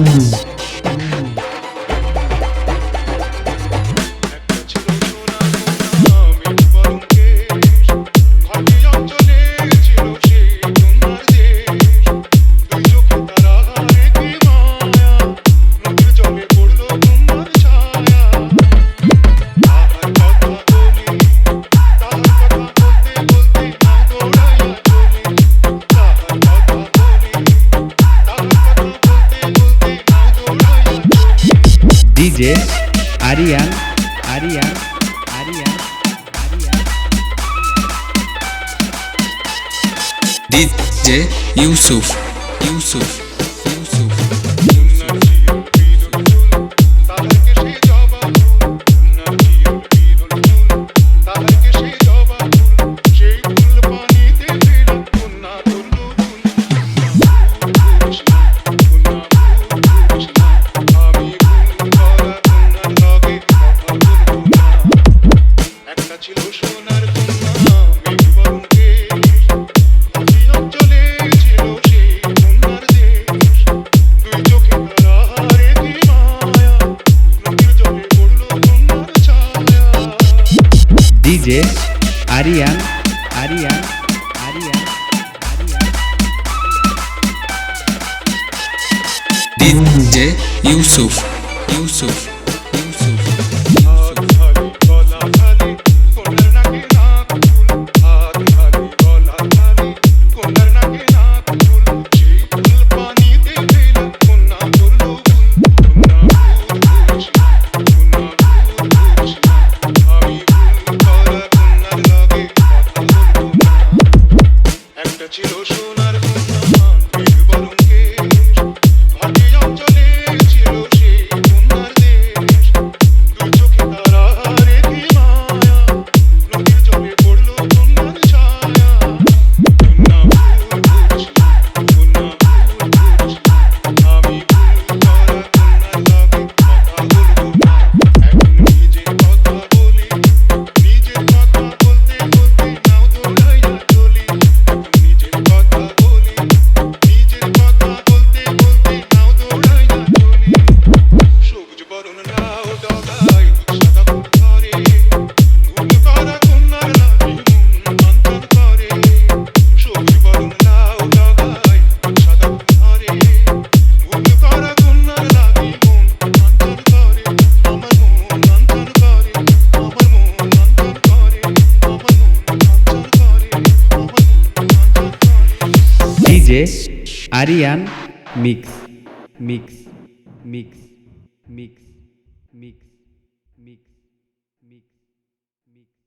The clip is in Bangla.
Mix. DJ Arian Arian Arian Arian DJ Yusuf Yusuf DJ Arian, Arian, Arian, Arian, Arian. DJ Yusuf, Yusuf. Arian Arian Mix. Mix. Mix. Mix. Mix. Mix. Mix. Mix.